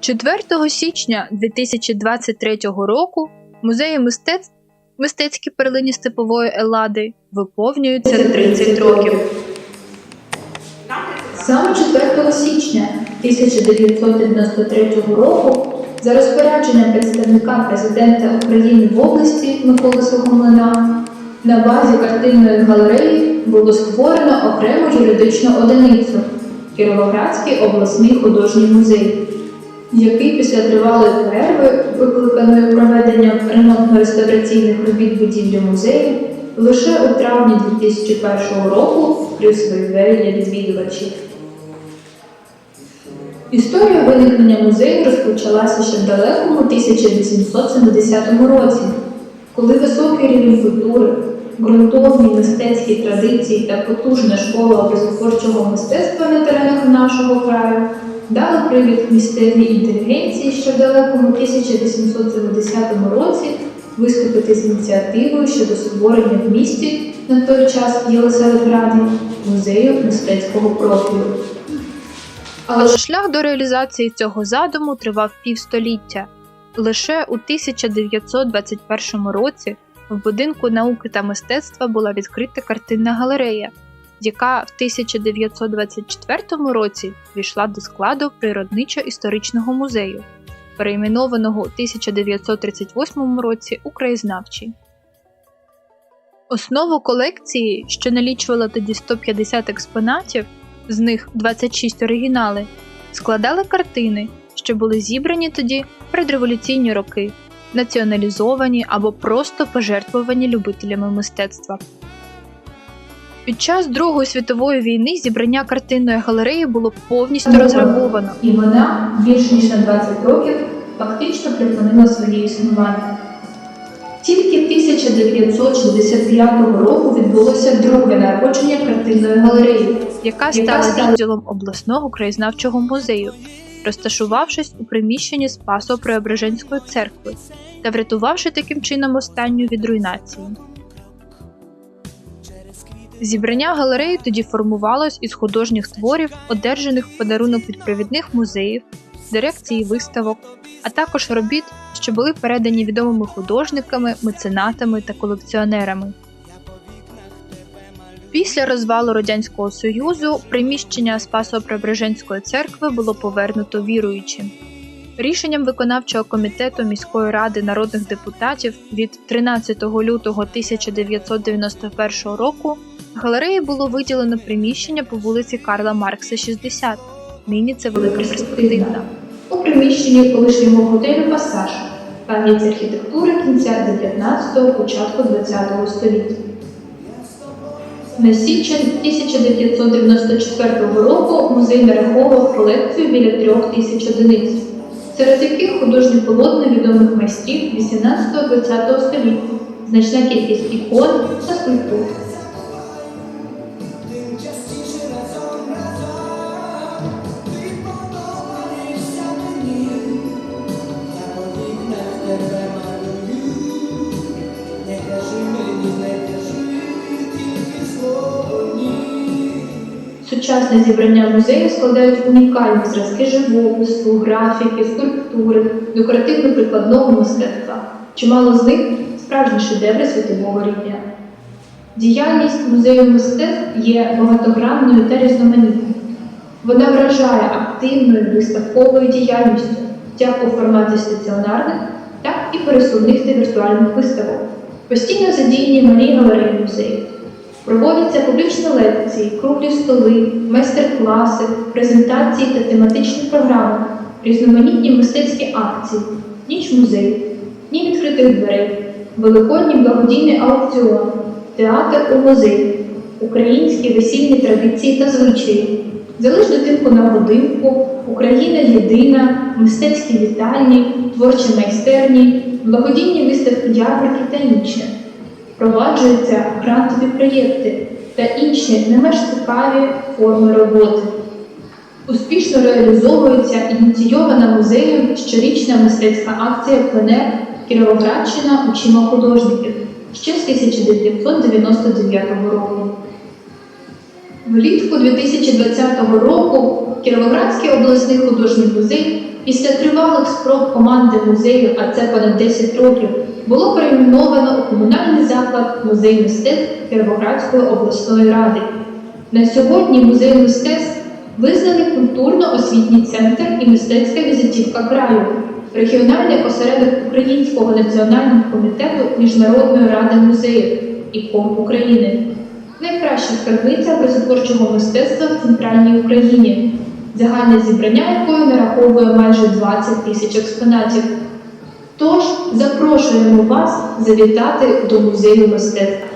Четвертого січня 2023 року музеї мистецтв мистецькі перлині степової Еллади виповнюються 30 років. Саме 4 січня 1993 року за розпорядженням представника президента України в області Миколи Сухомлина на базі картинної галереї було створено окрему юридичну одиницю Кіровоградський обласний художній музей, який після тривалої перерви, викликаної проведенням ремонтно-реставраційних робіт будівлі музею, лише у травні 2001 року відкрив свої для відвідувачів. Історія виникнення музею розпочалася ще в далекому 1870 році, коли високий рівень культури, ґрунтовні мистецькі традиції та потужна школа образотворчого мистецтва на теренах нашого краю дали привід місцевій інтелігенції ще в далекому 1870 році виступити з ініціативою щодо створення в місті на той час Єлисаветграді музею мистецького профілю. Але шлях до реалізації цього задуму тривав півстоліття. Лише у 1921 році в будинку науки та мистецтва була відкрита картинна галерея, яка в 1924 році війшла до складу природничо-історичного музею, перейменованого у 1938 році у краєзнавчий. Основу колекції, що налічувала тоді 150 експонатів, з них 26 оригінали, складали картини, що були зібрані тоді в предреволюційні роки, націоналізовані або просто пожертвовані любителями мистецтва. Під час Другої світової війни зібрання картинної галереї було повністю розграбовано. І вона більш ніж на 20 років фактично припинила своє існування. Тільки 1965 року відбулося друге народження картинної галереї, яка стала відділом обласного краєзнавчого музею, розташувавшись у приміщенні Спасо Преображенської церкви та врятувавши таким чином останню від руйнації. Зібрання галереї тоді формувалось із художніх творів, одержаних в подарунок від провідних музеїв, дирекції виставок, а також робіт, що були передані відомими художниками, меценатами та колекціонерами. Після розвалу Радянського Союзу приміщення Спасо-Преображенської церкви було повернуто віруючим. Рішенням виконавчого комітету міської ради народних депутатів від 13 лютого 1991 року галереї було виділено приміщення по вулиці Карла Маркса, 60. Нині це велика перспективна. у приміщенні колишнього готелю Пасаж, пам'ять архітектури кінця 19-го, початку 20-го століття. На січень 1994 року музей нараховував колекцію біля трьох тисяч одиниць, серед яких художні полотна відомих майстрів 18-20 століття, значна кількість ікон та скульптур. Сучасне зібрання музею складають унікальні зразки живопису, графіки, скульптури, декоративно-прикладного мистецтва. Чимало з них справжні шедеври світового рівня. Діяльність музею мистецтв є багатогранною та різноманітною. Вона вражає активною виставковою діяльністю як у форматі стаціонарних, так і пересувних та віртуальних виставок. Постійно задіяні малі галереї музею. Проводяться публічні лекції, круглі столи, майстер-класи, презентації та тематичні програми, різноманітні мистецькі акції, ніч музею, дні відкритих дверей, великодній благодійний аукціон, театр у музеї, українські весільні традиції та звичаї, залежно типу на годинку, Україна єдина, мистецькі вітальні, творчі майстерні, благодійні виставки ярмарки та інше впроваджуються грантові проєкти та інші не менш цікаві форми роботи. Успішно реалізовується ініційована музеєм щорічна мистецька акція Пленер Кіровоградщина очима художників ще з 1999 року. Влітку 2020 року Кіровоградський обласний художній музей після тривалих спроб команди музею, а це понад 10 років, було перейменовано у комунальний заклад Музей мистецтв Кіровоградської обласної ради. На сьогодні музей мистецтв визнали культурно-освітній центр і мистецька візитівка краю, регіональний осередок Українського національного комітету Міжнародної ради музеїв і КОМ України. Найкраща скарбниця образотворчого мистецтва в центральній Україні, загальне зібрання якої нараховує майже 20 тисяч експонатів. Тож запрошуємо вас завітати до музею мистецтва.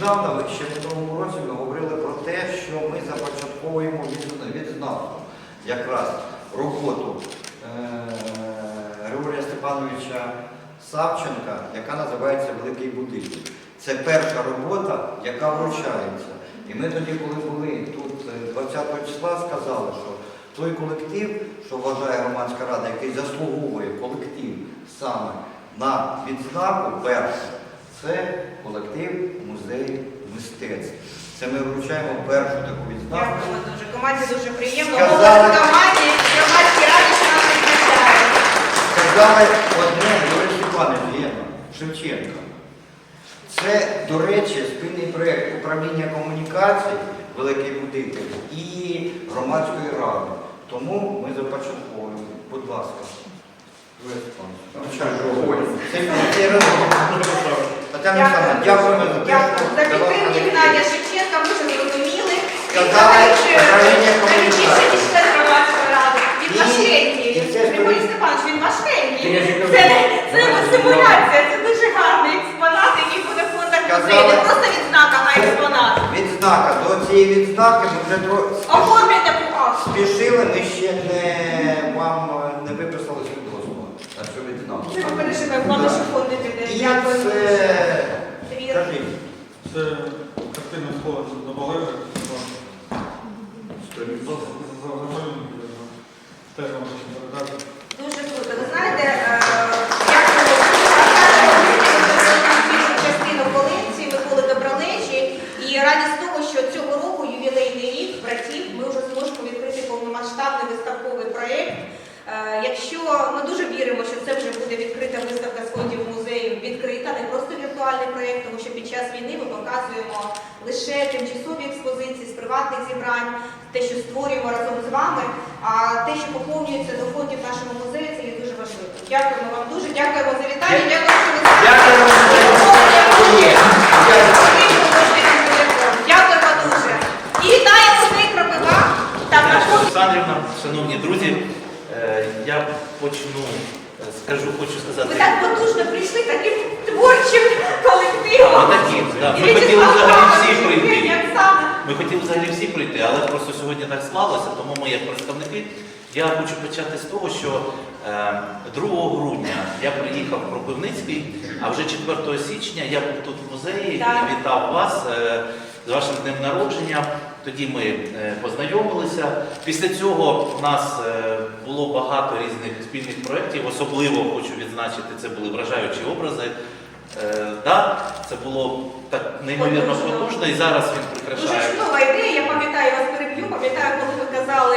Нещодавно, ще в тому році, ми говорили про те, що ми започатковуємо від- відзнаку якраз роботу е, Григорія Степановича Савченка, яка називається Великий будинок. Це перша робота, яка вручається. І ми тоді, коли були тут е, 20 числа, сказали, що той колектив, що вважає громадська рада, який заслуговує колектив саме на відзнаку перше, це колектив музей мистецтв. Це ми вручаємо першу таку відзнаку. Дякуємо дуже. Команді дуже приємно. Сказали. Команді, громадські раді, що нас відзначають. Сказали одне Юрій Степанович Єна Шевченка. Це, до речі, спільний проєкт управління комунікацій Великий Будинок і громадської ради. Тому ми започатковуємо. Будь ласка. Це. Тетяна Олександровна, дякуємо за те, що За підтримки. Геннадія Шевченка ми вже зрозуміли. Сказали, управління комунікації. ніж член громадської ради. Він І- важкенький. і це Григорій Степанович, він. Я ж кажу, Це, це симуляція, це дуже гарний експонат, який буде в фондах музею. Не просто відзнака, а експонат. Відзнака. До цієї відзнаки ми вже трохи Оформлюйте спішили, ми ще не вам е, не виписали на що відзнаку. Це ми переживемо, головне, що. І Дякую. це, кажіть, Це картина схожа до Валери. Теж вам хочу передати. Дуже круто. Ви знаєте, е, як було більшу частину колекції Миколи Добролечі, і радість того, що цього року ювілейний рік братів ми вже зможемо відкрити повномасштабний виставковий проєкт. Е, Якщо ми дуже віримо, що це вже буде відкрита виставка з фондів музею, відкрита, не просто віртуальний проєкт, тому що під час війни ми показуємо лише тимчасові експозиції з приватних зібрань, те, що створюємо разом з вами, а те, що поповнюється до фондів нашого музею, це є дуже важливо. Дякуємо вам дуже, дякуємо за вітання, дякуємо, що ви Дякуємо, що ви є. Дякуємо дуже. І цей кропива. Так, наш Олександрівна, шановні друзі, е, я почну, е, скажу, хочу сказати. ви так потужно прийшли таким творчим колективом. Ми такі, да. І Ми хотіли взагалі всі. Оксана. Ми хотіли взагалі всі пройти, але просто сьогодні так склалося, тому ми як представники. Я хочу почати з того, що е, 2 грудня я приїхав в Кропивницький, а вже 4 січня я був тут в музеї і вітав вас е, з вашим днем народження. Тоді ми е, познайомилися. Після цього в нас е, було багато різних спільних проєктів. Особливо хочу відзначити, це були вражаючі образи. Е, да, це було так неймовірно Потужно. і зараз він Дуже чудова ідея, я пам'ятаю вас переб'ю, пам'ятаю, коли ви казали,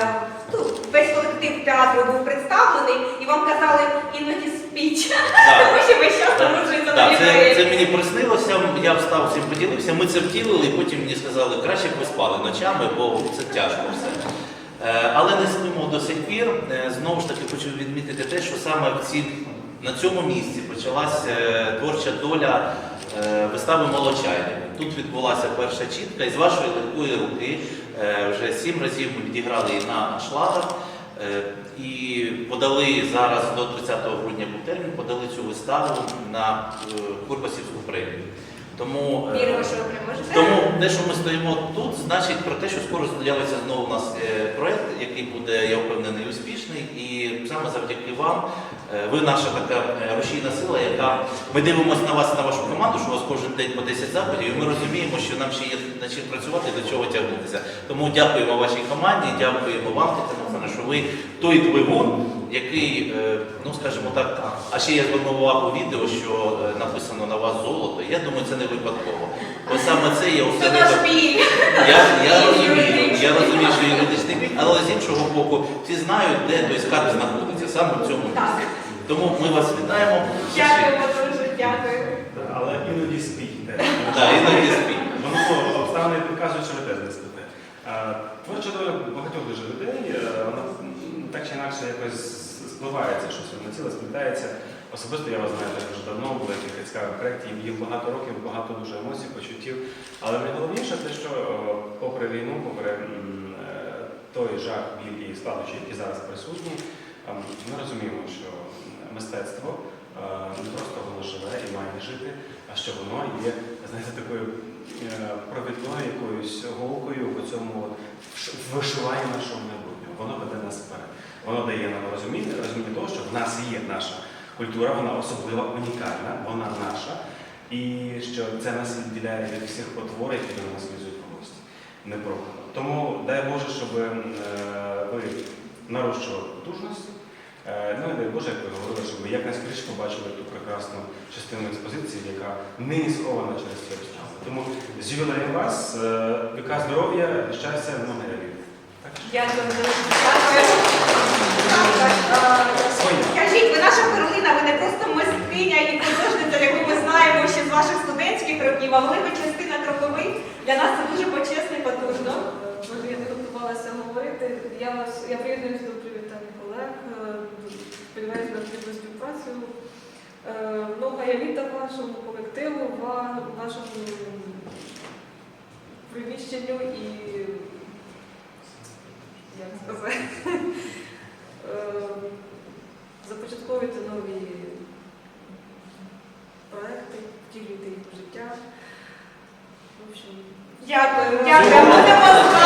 е, ну, весь колектив театру був представлений, і вам казали іноді Да. тому що весь час порушується на Так, це, це мені приснилося, я встав всім поділився, ми це втілили, і потім мені сказали, краще б ви спали ночами, бо це тяжко все. Е, Але не спимо до сих пір. Знову ж таки хочу відмітити те, що саме в ці, на цьому місці почалася е, творча доля е, вистави Молочайник. Тут відбулася перша чітка, і з вашої легкої руки е, вже сім разів ми відіграли її на аншлагах. Е, І подали зараз до 30 грудня був термін, подали цю виставу на Курбасівську премію. Тому, е, Віримо, що ви переможете. тому те, що ми стоїмо тут, значить про те, що скоро з'явиться знову у нас е, проект, який буде, я впевнений, успішний. І саме завдяки вам, е, ви наша така е, рушійна сила, яка ми дивимося на вас, на вашу команду, що у вас кожен день по 10 заходів, і ми розуміємо, що нам ще є над чим працювати і до чого тягнутися. Тому дякуємо вашій команді, дякуємо вам, Тетяна Олександровна, що ви той двигун, який, е, ну скажімо так, а ще я звернув увагу відео, що е, написано на вас золото. Я думаю, це не випадково. Бо саме це є біль. Я, я розумію, я розумію, що юридичний бік, але з іншого боку, всі знають, де той скарб знаходиться, саме в цьому місці. Тому ми вас вітаємо. Дякуємо дуже, дякую. Але іноді спіть. Так, іноді спіть. Воно обставини підказують, що ви теж не спите. Творча доля багатьох дуже людей, е, вона так чи інакше якось спливається, щось воно ціле сплітається. Особисто я вас знаю дуже давно, були кілька цікавих проєктів, їх багато років, багато дуже емоцій, почуттів. Але найголовніше те, що попри війну, попри е, той жах, біль і складнощі, які зараз присутні, ми розуміємо, що мистецтво не просто воно живе і має жити, а що воно є, знаєте, такою е, провідною якоюсь голкою в цьому вишиванні нашого майбутнього. Воно веде нас вперед. Воно дає нам розуміння, розуміння того, що в нас є наша культура, вона особлива, унікальна, вона наша, і що це нас відділяє від всіх потвор, які до нас лізуть в гості. Непрохано. Тому дай Боже, щоб е, ви нарощували потужності. Е, Ну і дай Боже, як ви говорили, щоб ви якнайскоріше побачили ту прекрасну частину експозиції, яка нині схована через ці обставини. Тому з ювілеєм вас, е, віка здоров'я, щастя, много років. Дякую. Скажіть, ви наша перлина, ви не просто мисткиня і художниця, яку ми знаємо ще з ваших студентських років, а ви частина крокових. Для нас це дуже почесно і потужно. Я не готувалася говорити. Я вас я приєднуюсь до привітань колег. Е, Сподіваюся на плідну співпрацю. Е, Много літа вашому колективу, ва- вашому приміщенню і як сказати, започатковувати нові проекти, втілюйте їх в життя. В общем, Дякую, дякую.